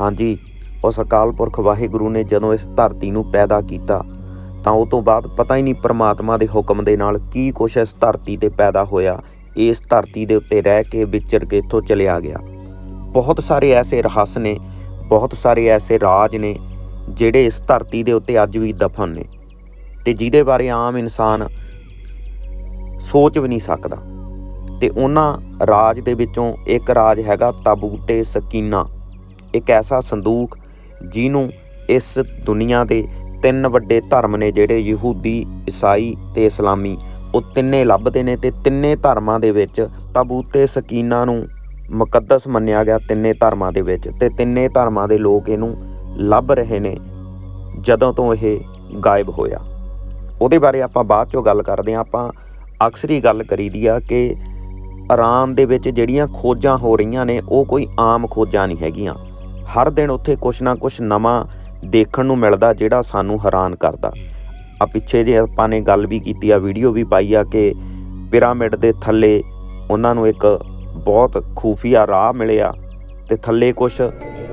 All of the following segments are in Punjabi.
ਹਾਂਜੀ ਉਸ ਅਕਾਲ ਪੁਰਖ ਵਾਹਿਗੁਰੂ ਨੇ ਜਦੋਂ ਇਸ ਧਰਤੀ ਨੂੰ ਪੈਦਾ ਕੀਤਾ, ਤਾਂ ਉਹ ਤੋਂ ਬਾਅਦ ਪਤਾ ਹੀ ਨਹੀਂ ਪ੍ਰਮਾਤਮਾ ਦੇ ਹੁਕਮ ਦੇ ਨਾਲ ਕੀ ਕੁਛ ਇਸ ਧਰਤੀ ਤੇ ਪੈਦਾ ਹੋਇਆ, ਇਸ ਧਰਤੀ ਦੇ ਉੱਤੇ ਰਹਿ ਕੇ ਵਿਚਰ ਕੇ ਇੱਥੋਂ ਚਲਿਆ ਗਿਆ। ਬਹੁਤ ਸਾਰੇ ਐਸੇ ਰਹੱਸ ਨੇ, ਬਹੁਤ ਸਾਰੇ ਐਸੇ ਰਾਜ ਨੇ, ਜਿਹੜੇ ਇਸ ਧਰਤੀ ਦੇ ਉੱਤੇ ਅੱਜ ਵੀ ਦਫਨ ਨੇ, ਤੇ ਜਿਹਦੇ ਬਾਰੇ ਆਮ ਇਨਸਾਨ ਸੋਚ ਵੀ ਨਹੀਂ ਸਕਦਾ। ਤੇ ਉਹਨਾਂ ਰਾਜ ਦੇ ਵਿੱਚੋਂ ਇੱਕ ਰਾਜ ਹੈਗਾ ਤਾਬੂਤੇ ਸਕੀਨਾ। ਇੱਕ ਐਸਾ ਸੰਦੂਕ ਜਿਹਨੂੰ ਇਸ ਦੁਨੀਆ ਦੇ ਤਿੰਨ ਵੱਡੇ ਧਰਮ ਨੇ ਜਿਹੜੇ ਯਹੂਦੀ, ਈਸਾਈ ਤੇ ਇਸਲਾਮੀ, ਉਹ ਤਿੰਨੇ ਲੱਭਦੇ ਨੇ ਤੇ ਤਿੰਨੇ ਧਰਮਾਂ ਦੇ ਵਿੱਚ ਤਾਬੂਤੇ ਸਕੀਨਾ ਨੂੰ ਮੁਕੱਦਸ ਮੰਨਿਆ ਗਿਆ ਤਿੰਨੇ ਧਰਮਾਂ ਦੇ ਵਿੱਚ ਤੇ ਤਿੰਨੇ ਧਰਮਾਂ ਦੇ ਲੋਕ ਇਹਨੂੰ ਲੱਭ ਰਹੇ ਨੇ ਜਦੋਂ ਤੋਂ ਇਹ ਗਾਇਬ ਹੋਇਆ। ਉਹਦੇ ਬਾਰੇ ਆਪਾਂ ਬਾਅਦ ਚੋਂ ਗੱਲ ਕਰਦੇ ਹਾਂ। ਆਪਾਂ ਅਕਸਰ ਹੀ ਗੱਲ ਕਰੀਦੀ ਆ ਕਿ ਇਰਾਨ ਦੇ ਵਿੱਚ ਜਿਹੜੀਆਂ ਖੋਜਾਂ ਹੋ ਰਹੀਆਂ ਨੇ, ਉਹ ਕੋਈ ਆਮ ਖੋਜਾਂ ਨਹੀਂ ਹੈਗੀਆਂ। ਹਰ ਦਿਨ ਉੱਥੇ ਕੁਛ ਨਾ ਕੁਛ ਨਵਾਂ ਦੇਖਣ ਨੂੰ ਮਿਲਦਾ ਜਿਹੜਾ ਸਾਨੂੰ ਹੈਰਾਨ ਕਰਦਾ। ਆ ਪਿੱਛੇ ਜੇ ਆਪਾਂ ਨੇ ਗੱਲ ਵੀ ਕੀਤੀ ਆ ਵੀਡੀਓ ਵੀ ਪਾਈ ਆ ਕਿ ਪਿਰਾਮਿਡ ਦੇ ਥੱਲੇ ਉਹਨਾਂ ਨੂੰ ਇੱਕ ਬਹੁਤ ਖੂਫੀਆ ਰਾਹ ਮਿਲਿਆ ਤੇ ਥੱਲੇ ਕੁਛ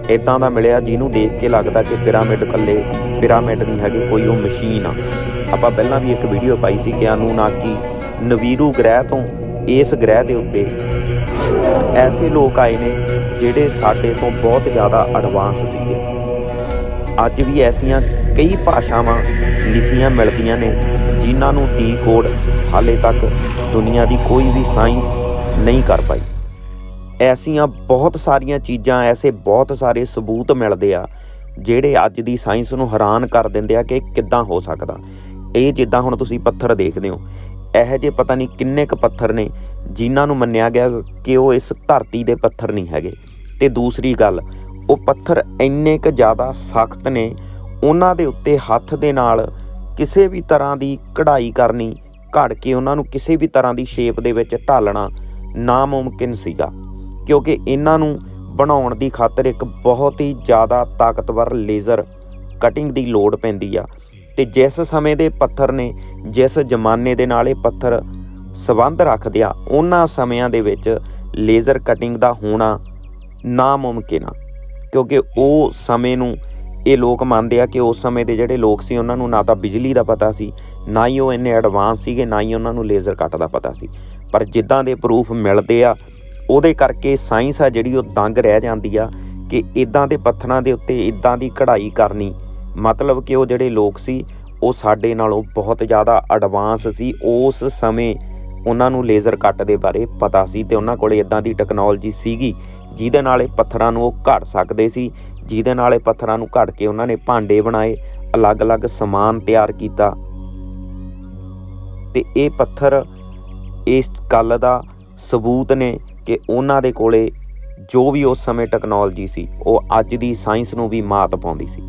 ਇਦਾਂ ਦਾ ਮਿਲਿਆ ਜਿਹਨੂੰ ਦੇਖ ਕੇ ਲੱਗਦਾ ਕਿ ਪਿਰਾਮਿਡ ਕੱਲੇ ਪਿਰਾਮਿਡ ਨਹੀਂ ਹੈਗੇ ਕੋਈ ਉਹ ਮਸ਼ੀਨ ਆ। ਆਪਾਂ ਪਹਿਲਾਂ ਵੀ ਇੱਕ ਵੀਡੀਓ ਪਾਈ ਸੀ ਕਿ ਅਨੂਨਾਕੀ ਨਵੀਰੂ ਗ੍ਰਹਿ ਤੋਂ ਇਸ ਗ੍ਰਹਿ ਦੇ ਉੱਤੇ ਐਸੇ ਲੋਕ ਆਏ ਨੇ ਜਿਹੜੇ ਸਾਡੇ ਤੋਂ ਬਹੁਤ ਜ਼ਿਆਦਾ ਐਡਵਾਂਸ ਸੀਗੇ। ਅੱਜ ਵੀ ਐਸੀਆਂ ਕਈ ਭਾਸ਼ਾਵਾਂ ਲਿਖੀਆਂ ਮਿਲਦੀਆਂ ਨੇ, ਜਿਨ੍ਹਾਂ ਨੂੰ ਡੀਕੋਡ ਹਾਲੇ ਤੱਕ ਦੁਨੀਆ ਦੀ ਕੋਈ ਵੀ ਸਾਇੰਸ ਨਹੀਂ ਕਰ ਪਾਈ। ਐਸੀਆਂ ਬਹੁਤ ਸਾਰੀਆਂ ਚੀਜ਼ਾਂ, ਐਸੇ ਬਹੁਤ ਸਾਰੇ ਸਬੂਤ ਮਿਲਦੇ ਆ, ਜਿਹੜੇ ਅੱਜ ਦੀ ਸਾਇੰਸ ਨੂੰ ਹੈਰਾਨ ਕਰ ਦਿੰਦੇ ਆ ਕਿ ਕਿੱਦਾਂ ਹੋ ਸਕਦਾ। ਇਹ ਜਿੱਦਾਂ ਹੁਣ ਤੁਸੀਂ ਪੱਥਰ ਦੇਖਦੇ ਹੋ, ਇਹੋ ਜਿਹੇ ਪਤਾ ਨਹੀਂ ਕਿੰਨੇ ਕ ਪੱਥਰ ਨੇ, ਜਿਨ੍ਹਾਂ ਨੂੰ ਮੰਨਿਆ ਗਿਆ ਕਿ ਉਹ ਇਸ ਧਰਤੀ ਦੇ ਪੱਥਰ ਨਹੀਂ ਹੈਗੇ। ਤੇ ਦੂਸਰੀ ਗੱਲ, ਉਹ ਪੱਥਰ ਇੰਨੇ ਕੁ ਜ਼ਿਆਦਾ ਸਖਤ ਨੇ, ਉਹਨਾਂ ਦੇ ਉੱਤੇ ਹੱਥ ਦੇ ਨਾਲ ਕਿਸੇ ਵੀ ਤਰ੍ਹਾਂ ਦੀ ਕਢਾਈ ਕਰਨੀ, ਘੜ ਕੇ ਉਹਨਾਂ ਨੂੰ ਕਿਸੇ ਵੀ ਤਰ੍ਹਾਂ ਦੀ ਸ਼ੇਪ ਦੇ ਵਿੱਚ ਢਾਲਣਾ ਨਾਮੁਮਕਿਨ ਸੀਗਾ। ਕਿਉਂਕਿ ਇਹਨਾਂ ਨੂੰ ਬਣਾਉਣ ਦੀ ਖਾਤਰ ਇੱਕ ਬਹੁਤ ਹੀ ਜ਼ਿਆਦਾ ਤਾਕਤਵਰ ਲੇਜ਼ਰ ਕਟਿੰਗ ਦੀ ਲੋੜ ਪੈਂਦੀ ਆ। ਤੇ ਜਿਸ ਸਮੇਂ ਦੇ ਪੱਥਰ ਨੇ, ਜਿਸ ਜ਼ਮਾਨੇ ਦੇ ਨਾਲ ਇਹ ਪੱਥਰ ਸਬੰਧ ਰੱਖਦੇ ਆ, ਉਹਨਾਂ ਸਮਿਆਂ ਦੇ ਵਿੱਚ ਲੇਜ਼ਰ ਕਟਿੰਗ ਦਾ ਹੋਣਾ ਨਾਮੁਮਕਿਨ ਆ। ਕਿਉਂਕਿ ਉਹ ਸਮੇਂ ਨੂੰ ਇਹ ਲੋਕ ਮੰਨਦੇ ਆ ਕਿ ਉਸ ਸਮੇਂ ਦੇ ਜਿਹੜੇ ਲੋਕ ਸੀ, ਉਹਨਾਂ ਨੂੰ ਨਾ ਤਾਂ ਬਿਜਲੀ ਦਾ ਪਤਾ ਸੀ, ਨਾ ਹੀ ਉਹ ਇੰਨੇ ਐਡਵਾਂਸ ਸੀਗੇ, ਨਾ ਹੀ ਉਹਨਾਂ ਨੂੰ ਲੇਜ਼ਰ ਕੱਟ ਦਾ ਪਤਾ ਸੀ। ਪਰ ਜਿੱਦਾਂ ਦੇ ਪ੍ਰੂਫ ਮਿਲਦੇ ਆ, ਉਹਦੇ ਕਰਕੇ ਸਾਇੰਸ ਆ ਜਿਹੜੀ ਉਹ ਦੰਗ ਰਹਿ ਜਾਂਦੀ ਆ ਕਿ ਇਦਾਂ ਦੇ ਪੱਥਰਾਂ ਦੇ ਉੱਤੇ ਇਦਾਂ ਦੀ ਕਢਾਈ ਕਰਨੀ, ਮਤਲਬ ਕਿ ਉਹ ਜਿਹੜੇ ਲੋਕ ਸੀ, ਉਹ ਸਾਡੇ ਨਾਲੋਂ ਬਹੁਤ ਜ਼ਿਆਦਾ ਐਡਵਾਂਸ ਸੀ। ਉਸ ਸਮੇਂ ਉਹਨਾਂ ਨੂੰ ਲੇਜ਼ਰ ਕੱਟ ਦੇ ਬਾਰੇ ਪਤਾ ਸੀ ਤੇ ਉਹਨਾਂ ਕੋਲੇ ਇਦਾਂ ਦੀ ਟੈਕਨੋਲੋਜੀ ਸੀਗੀ ਜਿਹਦੇ ਨਾਲ ਇਹ ਪੱਥਰਾਂ ਨੂੰ ਉਹ ਘੜ ਸਕਦੇ ਸੀ, ਜਿਹਦੇ ਨਾਲ ਇਹ ਪੱਥਰਾਂ ਨੂੰ ਘੜ ਕੇ ਉਹਨਾਂ ਨੇ ਭਾਂਡੇ ਬਣਾਏ, ਅਲੱਗ-ਅਲੱਗ ਸਮਾਨ ਤਿਆਰ ਕੀਤਾ। ਤੇ ਇਹ ਪੱਥਰ ਇਸ ਗੱਲ ਦਾ ਸਬੂਤ ਨੇ ਕਿ ਉਹਨਾਂ ਦੇ ਕੋਲੇ ਜੋ ਵੀ ਉਸ ਸਮੇਂ ਟੈਕਨੋਲੋਜੀ ਸੀ, ਉਹ ਅੱਜ ਦੀ ਸਾਇੰਸ ਨੂੰ ਵੀ ਮਾਤ ਪਾਉਂਦੀ ਸੀ।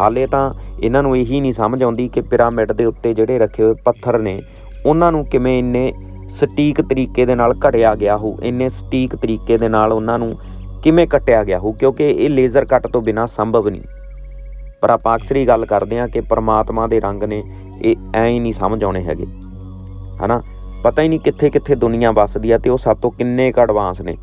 ਹਾਲੇ ਤਾਂ ਇਹਨਾਂ ਨੂੰ ਇਹੀ ਨਹੀਂ ਸਮਝ ਆਉਂਦੀ ਕਿ ਪਿਰਾਮਿਡ ਦੇ ਉੱਤੇ ਜਿਹੜੇ ਰੱਖੇ ਹੋਏ ਪੱਥਰ ਨੇ, ਉਹਨਾਂ ਨੂੰ ਕਿਵੇਂ ਇੰਨੇ ਸਟੀਕ ਤਰੀਕੇ ਦੇ ਨਾਲ ਘੜਿਆ ਗਿਆ ਹੋ ਇੰਨੇ ਸਟੀਕ ਤਰੀਕੇ ਦੇ ਨਾਲ ਉਹਨਾਂ ਨੂੰ ਕਿਵੇਂ ਕੱਟਿਆ ਗਿਆ ਹੋ ਕਿਉਂਕਿ ਇਹ ਲੇਜ਼ਰ ਕੱਟ ਤੋਂ ਬਿਨਾ ਸੰਭਵ ਨਹੀਂ। ਪਰ ਆਪਾਂ ਅਕਸਰ ਹੀ ਗੱਲ ਕਰਦੇ ਹਾਂ ਕਿ ਪਰਮਾਤਮਾ ਦੇ ਰੰਗ ਨੇ ਇਹ ਐ ਹੀ ਨਹੀਂ ਸਮਝ ਆਉਣੇ ਹੈਗੇ। ਹਨਾ? ਪਤਾ ਹੀ ਨਹੀਂ ਕਿੱਥੇ ਕਿੱਥੇ ਦੁਨੀਆ ਵੱਸਦੀ ਆ ਤੇ ਉਹ ਸਭ ਤੋਂ ਕਿੰਨੇ ਕ ਐਡਵਾਂਸ ਨੇ।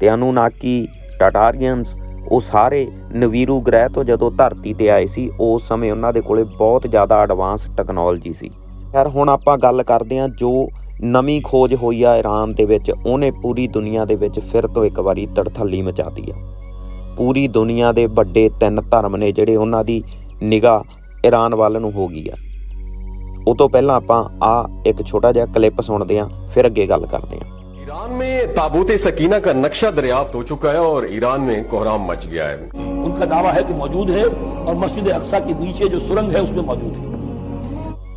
ਤੇ ਅਨੂਨਾਕੀ ਟਟਾਰੀਅਨਸ ਉਹ ਸਾਰੇ ਨਵੀਰੂ ਗ੍ਰਹਿ ਤੋਂ ਜਦੋਂ ਧਰਤੀ ਤੇ ਆਏ ਸੀ, ਉਸ ਸਮੇਂ ਉਹਨਾਂ ਦੇ ਕੋਲੇ ਬਹੁਤ ਜ਼ਿਆਦਾ ਐਡਵਾਂਸ ਟੈਕਨੋਲੋਜੀ ਸੀ। ਖੈਰ, ਹੁਣ ਆਪਾਂ ਗੱਲ ਕਰਦੇ ਹਾਂ ਜੋ ਨਵੀਂ ਖੋਜ ਹੋਈ ਆ ਈਰਾਨ ਦੇ ਵਿੱਚ ਉਹਨੇ ਪੂਰੀ ਦੁਨੀਆ ਦੇ ਵਿੱਚ ਫਿਰ ਤੋਂ ਇੱਕ ਵਾਰੀ ਤੜਥੱਲੀ ਮਚਾਤੀ ਆ ਪੂਰੀ ਦੁਨੀਆ ਦੇ ਵੱਡੇ ਤਿੰਨ ਧਰਮ ਨੇ ਜਿਹੜੇ ਉਹਨਾਂ ਦੀ ਨਿਗਾਹ ਈਰਾਨ ਵੱਲ ਨੂੰ ਹੋ ਗਈ ਆ ਉਹ ਤੋਂ ਪਹਿਲਾਂ ਆਪਾਂ ਆ ਇੱਕ ਛੋਟਾ ਜਿਹਾ ਕਲਿੱਪ ਸੁਣਦੇ ਆਂ ਫਿਰ ਅੱਗੇ ਗੱਲ ਕਰਦੇ ਆਂ ईरान में ताबूत सकीना का नक्शा दरियाफ्त हो चुका है और ईरान में कोहराम मच गया है उनका दावा है कि मौजूद है और मस्जिद अक्सा के नीचे जो सुरंग है उसमें मौजूद है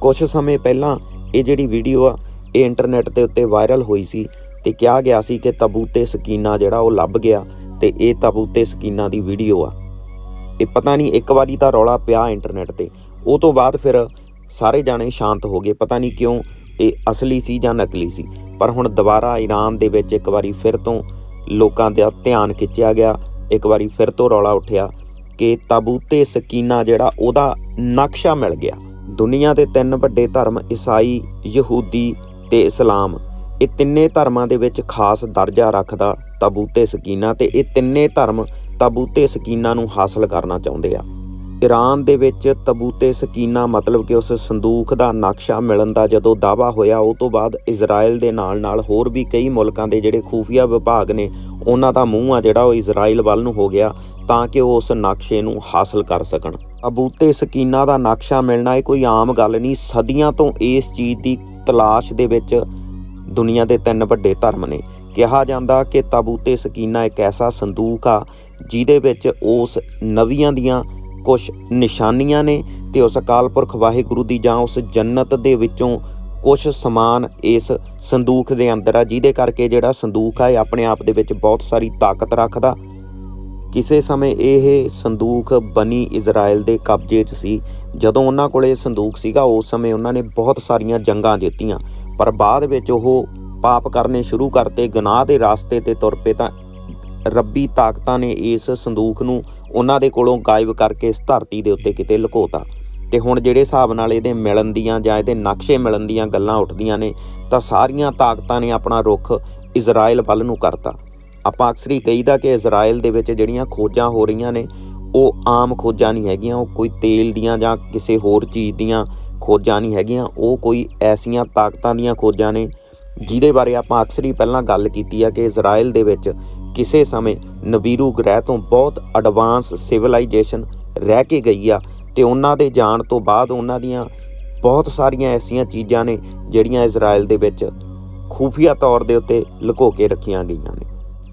ਕੁਝ ਸਮੇਂ ਪਹਿਲਾਂ ਇਹ ਜਿਹੜੀ ਵੀਡੀਓ ਆ ਇਹ ਇੰਟਰਨੈਟ ਦੇ ਉੱਤੇ ਵਾਇਰਲ ਹੋਈ ਸੀ ਤੇ ਕਿਹਾ ਗਿਆ ਸੀ ਕਿ ਤਬੂਤੇ ਸਕੀਨਾ ਜਿਹੜਾ ਉਹ ਲੱਭ ਗਿਆ ਤੇ ਇਹ ਤਬੂਤੇ ਸਕੀਨਾ ਦੀ ਵੀਡੀਓ ਆ। ਇਹ ਪਤਾ ਨਹੀਂ, ਇੱਕ ਵਾਰੀ ਤਾਂ ਰੌਲਾ ਪਿਆ ਇੰਟਰਨੈਟ ਤੇ। ਉਹ ਤੋਂ ਬਾਅਦ ਫਿਰ ਸਾਰੇ ਜਾਣੇ ਸ਼ਾਂਤ ਹੋ ਗਏ। ਪਤਾ ਨਹੀਂ ਕਿਉਂ ਇਹ ਅਸਲੀ ਸੀ ਜਾਂ ਨਕਲੀ ਸੀ। ਪਰ ਹੁਣ ਦੁਬਾਰਾ ਈਰਾਨ ਦੇ ਵਿੱਚ ਇੱਕ ਵਾਰੀ ਫਿਰ ਤੋਂ ਲੋਕਾਂ ਦਾ ਧਿਆਨ ਖਿੱਚਿਆ ਗਿਆ। ਇੱਕ ਵਾਰੀ ਫਿਰ ਤੋਂ ਰੌਲਾ ਉੱਠਿਆ ਕਿ ਤਾਬੂਤੇ ਸਕੀਨਾ ਜਿਹੜਾ ਉਹਦਾ ਨਕਸ਼ਾ ਮਿਲ ਗਿਆ। ਦੁਨੀਆ ਦੇ ਤਿੰਨ ਵੱਡੇ ਧਰਮ ਈਸਾਈ, ਯਹੂਦੀ ਤੇ ਇਸਲਾਮ, ਇਹ ਤਿੰਨੇ ਧਰਮਾਂ ਦੇ ਵਿੱਚ ਖਾਸ ਦਰਜਾ ਰੱਖਦਾ ਤਬੂਤੇ ਸਕੀਨਾ ਤੇ ਇਹ ਤਿੰਨੇ ਧਰਮ ਤਬੂਤੇ ਸਕੀਨਾ ਨੂੰ ਹਾਸਲ ਕਰਨਾ ਚਾਹੁੰਦੇ ਆ। ਈਰਾਨ ਦੇ ਵਿੱਚ ਤਬੂਤੇ ਸਕੀਨਾ ਮਤਲਬ ਕਿ ਉਸ ਸੰਦੂਖ ਦਾ ਨਕਸ਼ਾ ਮਿਲਣ ਦਾ ਜਦੋਂ ਦਾਵਾ ਹੋਇਆ, ਉਹ ਤੋਂ ਬਾਅਦ ਇਜ਼ਰਾਈਲ ਦੇ ਨਾਲ-ਨਾਲ ਹੋਰ ਵੀ ਕਈ ਮੁਲਕਾਂ ਦੇ ਜਿਹੜੇ ਖੂਫੀਆ ਵਿਭਾਗ ਨੇ, ਉਹਨਾਂ ਦਾ ਮੂੰਹ ਆ ਜਿਹੜਾ ਉਹ ਇਜ਼ਰਾਈਲ ਵੱਲ ਨੂੰ ਹੋ ਗਿਆ ਤਾਂ ਕਿ ਉਹ ਉਸ ਨਕਸ਼ੇ ਨੂੰ ਹਾਸਲ ਕਰ ਸਕਣ। ਤਬੂਤੇ ਸਕੀਨਾ ਦਾ ਨਕਸ਼ਾ ਮਿਲਣਾ ਇਹ ਕੋਈ ਆਮ ਗੱਲ ਨਹੀਂ, ਸਦੀਆਂ ਤੋਂ ਇਸ ਚੀਜ਼ ਦੀ ਤਲਾਸ਼ ਦੇ ਵਿੱਚ ਦੁਨੀਆ ਦੇ ਤਿੰਨ ਵੱਡੇ ਧਰਮ ਨੇ। ਕਿਹਾ ਜਾਂਦਾ ਕਿ ਤਾਬੂਤੇ ਸਕੀਨਾ ਇੱਕ ਐਸਾ ਸੰਦੂਕ ਆ, ਜਿਹਦੇ ਵਿੱਚ ਉਸ ਨਵੀਆਂ ਦੀਆਂ ਕੁਝ ਨਿਸ਼ਾਨੀਆਂ ਨੇ ਤੇ ਉਸ ਅਕਾਲ ਪੁਰਖ ਵਾਹਿਗੁਰੂ ਦੀ ਜਾਂ ਉਸ ਜੰਨਤ ਦੇ ਵਿੱਚੋਂ ਕੁਝ ਸਮਾਨ ਇਸ ਸੰਦੂਕ ਦੇ ਅੰਦਰ ਆ, ਜਿਹਦੇ ਕਰਕੇ ਜਿਹੜਾ ਸੰਦੂਕ ਆ, ਇਹ ਆਪਣੇ ਆਪ ਦੇ ਵਿੱਚ ਬਹੁਤ ਸਾਰੀ ਤਾਕਤ ਰੱਖਦਾ। ਕਿਸੇ ਸਮੇਂ ਇਹ ਸੰਦੂਕ ਬਨੀ ਇਜ਼ਰਾਈਲ ਦੇ ਕਬਜ਼ੇ 'ਚ ਸੀ। ਜਦੋਂ ਉਹਨਾਂ ਕੋਲੇ ਇਹ ਸੰਦੂਕ ਸੀਗਾ, ਉਸ ਸਮੇਂ ਉਹਨਾਂ ਨੇ ਬਹੁਤ ਸਾਰੀਆਂ ਜੰਗਾਂ ਜਿੱਤੀਆਂ। ਪਰ ਬਾਅਦ ਵਿੱਚ ਉਹ ਪਾਪ ਕਰਨੇ ਸ਼ੁਰੂ ਕਰਤੇ। ਗੁਨਾਹ ਦੇ ਰਾਸਤੇ ਤੇ ਤੁਰ ਪਏ ਤਾਂ ਰੱਬੀ ਤਾਕਤਾਂ ਨੇ ਇਸ ਸੰਦੂਕ ਨੂੰ ਉਹਨਾਂ ਦੇ ਕੋਲੋਂ ਗਾਇਬ ਕਰਕੇ ਇਸ ਧਰਤੀ ਦੇ ਉੱਤੇ ਕਿਤੇ ਲੁਕੋਤਾ। ਤੇ ਹੁਣ ਜਿਹੜੇ ਹਿਸਾਬ ਨਾਲ ਇਹਦੇ ਮਿਲਣ ਦੀਆਂ ਜਾਂ ਇਹਦੇ ਨਕਸ਼ੇ ਮਿਲਣ ਦੀਆਂ ਗੱਲਾਂ ਉੱਠਦੀਆਂ ਨੇ, ਤਾਂ ਸਾਰੀਆਂ ਤਾਕਤਾਂ ਨੇ ਆਪਣਾ ਰੁਖ ਇਜ਼ਰਾਈਲ ਵੱਲ ਨੂੰ ਕਰਤਾ। ਆਪਾਂ ਅਕਸਰ ਹੀ ਕਹੀਦਾ ਕਿ ਇਜ਼ਰਾਈਲ ਦੇ ਵਿੱਚ ਜਿਹੜੀਆਂ ਖੋਜਾਂ ਹੋ ਰਹੀਆਂ ਨੇ, ਉਹ ਆਮ ਖੋਜਾਂ ਨਹੀਂ ਹੈਗੀਆਂ, ਉਹ ਕੋਈ ਤੇਲ ਦੀਆਂ ਜਾਂ ਕਿਸੇ ਹੋਰ ਚੀਜ਼ ਦੀਆਂ ਖੋਜਾਂ ਨਹੀਂ ਹੈਗੀਆਂ, ਉਹ ਕੋਈ ਐਸੀਆਂ ਤਾਕਤਾਂ ਦੀਆਂ ਖੋਜਾਂ ਨੇ, ਜਿਹਦੇ ਬਾਰੇ ਆਪਾਂ ਅਕਸਰ ਹੀ ਪਹਿਲਾਂ ਗੱਲ ਕੀਤੀ ਆ ਕਿ ਇਜ਼ਰਾਈਲ ਦੇ ਵਿੱਚ ਕਿਸੇ ਸਮੇਂ ਨਬੀਰੂ ਗ੍ਰਹਿ ਤੋਂ ਬਹੁਤ ਐਡਵਾਂਸ ਸਿਵਲਾਈਜੇਸ਼ਨ ਰਹਿ ਕੇ ਗਈ ਆ ਤੇ ਉਹਨਾਂ ਦੇ ਜਾਣ ਤੋਂ ਬਾਅਦ ਉਹਨਾਂ ਦੀਆਂ ਬਹੁਤ ਸਾਰੀਆਂ ਐਸੀਆਂ ਚੀਜ਼ਾਂ ਨੇ, ਜਿਹੜੀਆਂ ਇਜ਼ਰਾਈਲ ਦੇ ਵਿੱਚ ਖੂਫੀਆ ਤੌਰ ਦੇ ਉੱਤੇ ਲੁਕੋ ਕੇ ਰੱਖੀਆਂ ਗਈਆਂ ਨੇ।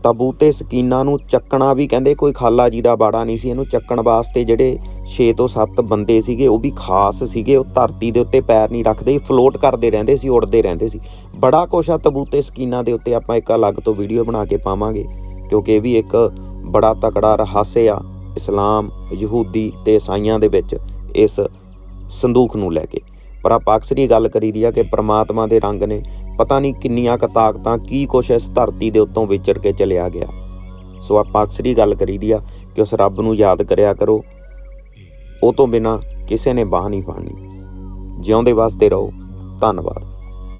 ਤਬੂਤੇ ਸਕੀਨਾਂ ਨੂੰ ਚੱਕਣਾ ਵੀ ਕਹਿੰਦੇ ਕੋਈ ਖਾਲਾ ਜੀ ਦਾ ਬਾੜਾ ਨਹੀਂ ਸੀ, ਇਹਨੂੰ ਚੱਕਣ ਵਾਸਤੇ ਜਿਹੜੇ 6 ਤੋਂ 7 ਬੰਦੇ ਸੀਗੇ, ਉਹ ਵੀ ਖਾਸ ਸੀਗੇ, ਉਹ ਧਰਤੀ ਦੇ ਉੱਤੇ ਪੈਰ ਨਹੀਂ ਰੱਖਦੇ ਫਲੋਟ ਕਰਦੇ ਰਹਿੰਦੇ ਸੀ ਉੱਡਦੇ ਰਹਿੰਦੇ ਸੀ। ਬੜਾ ਕੁਛ ਆ ਤਬੂਤੇ ਸਕੀਨਾਂ ਦੇ ਉੱਤੇ ਆਪਾਂ ਇੱਕ ਅਲੱਗ ਤੋਂ ਵੀਡੀਓ ਬਣਾ ਕੇ ਪਾਵਾਂਗੇ, ਕਿਉਂਕਿ ਇਹ ਵੀ ਇੱਕ ਬੜਾ ਤਕੜਾ ਰਹੱਸ ਆ ਇਸਲਾਮ, ਯਹੂਦੀ ਤੇ ਈਸਾਈਆਂ ਦੇ ਵਿੱਚ ਇਸ ਸੰਦੂਖ ਨੂੰ ਲੈ ਕੇ। ਪਰ ਆਪਾਂ ਅਕਸਰ ਹੀ ਗੱਲ ਕਰੀਦੀ ਆ ਕਿ ਪ੍ਰਮਾਤਮਾ ਦੇ ਰੰਗ ਨੇ ਪਤਾ ਨਹੀਂ ਕਿੰਨੀਆਂ ਕੁ ਤਾਕਤਾਂ, ਕੀ ਕੁਛ ਇਸ ਧਰਤੀ ਦੇ ਉੱਤੋਂ ਵਿਚਰ ਕੇ ਚਲਿਆ ਗਿਆ। ਸੋ ਆਪਾਂ ਅਕਸਰ ਹੀ ਗੱਲ ਕਰੀਦੀ ਆ ਕਿ ਉਸ ਰੱਬ ਨੂੰ ਯਾਦ ਕਰਿਆ ਕਰੋ। ਉਹ ਤੋਂ ਬਿਨਾ ਕਿਸੇ ਨੇ ਬਾਹ ਨਹੀਂ ਫੜਨੀ। ਜਿਉਂਦੇ ਵਾਸਤੇ ਰਹੋ। ਧੰਨਵਾਦ।